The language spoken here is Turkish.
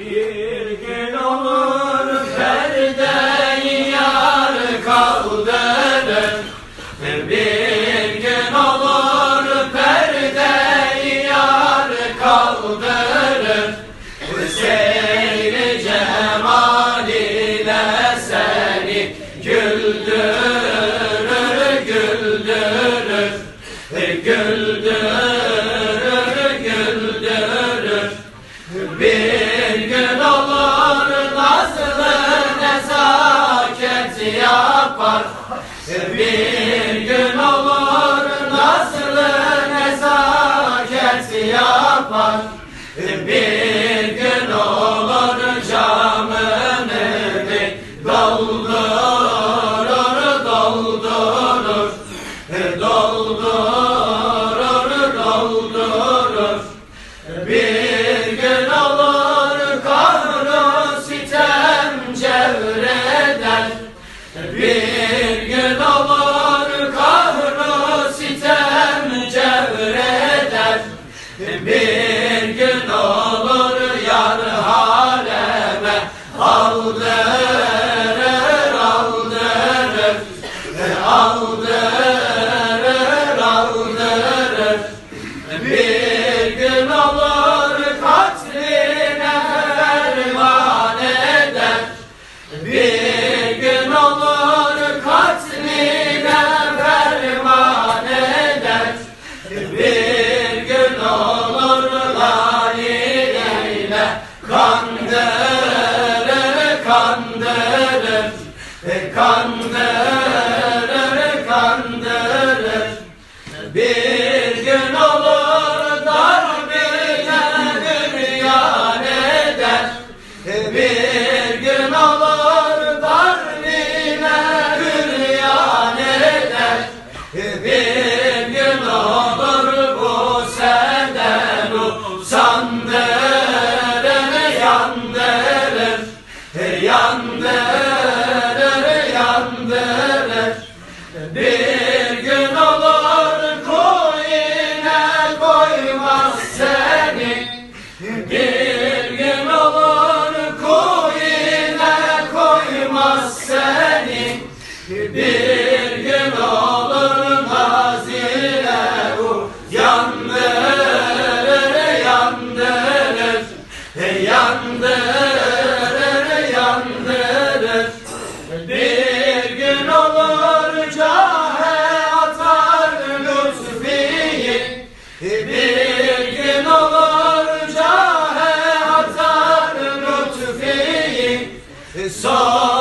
Bir gün olur perdeyi yar kaldırır Bir gün olur perdeyi yar seni güldürür, güldürür Güldürür, yapar Bir gün olur nazlı nezaket yapar. Bir gün olur camını bir doldurur, doldurur. Doldurur, doldurur. Bir Bir Bir gün olur yar haleme aldırır aldırır Aldırır aldırır bir gün olur katline ferman eder. Bir gün olur katline ferman eder. Bir kandırır kandırır Kandırır kandırır bir yandırır Yandırır yandırır bir gün olur koyuna koymaz seni Bir gün olur koyuna koymaz seni Bir gün olur mazile yandırır yandırır Yandırır It's all